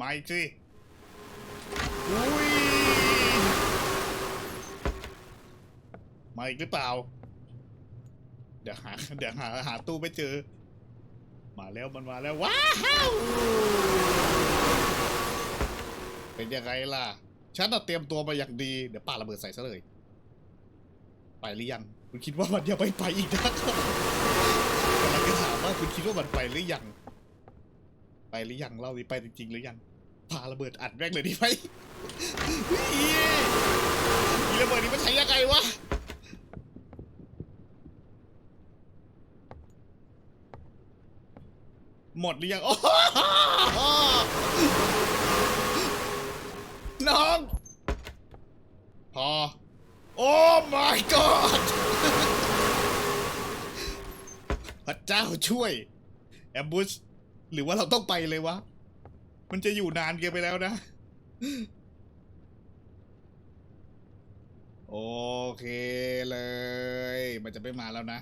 มาอีกสิอุ้ยมาอีกหรือเปล่า เดี๋ยวหาเดี๋ยวหาหาตู้ไม่เจอ มาแล้วมันมาแล้วว้าวเป็นยังไงล่ะฉันน่ะเตรียมตัวมาอย่างดีเดี๋ยวปาระเบิดใส่ซะเลย ไปหรือยังคุณคิดว่ามันยังไม่ไปอีกนะกำลังจะถามว่าคุณคิดว่ามันไปหรือยังไป หรือยังเล่าดิไปจริงๆหรือยังปาระเบิดอัดแม่งเลยดีไหมเฮ้ยอีระเบิดนี้มันใช้ยังไงวะหมดหรือยังโอ้โหน้อง พอ โอ้ my god พระเจ้าช่วย แอมบูช หรือว่าเราต้องไปเลยวะ มันจะอยู่นานเกินไปแล้วนะ โอเคเลย มันจะไม่มาแล้วนะ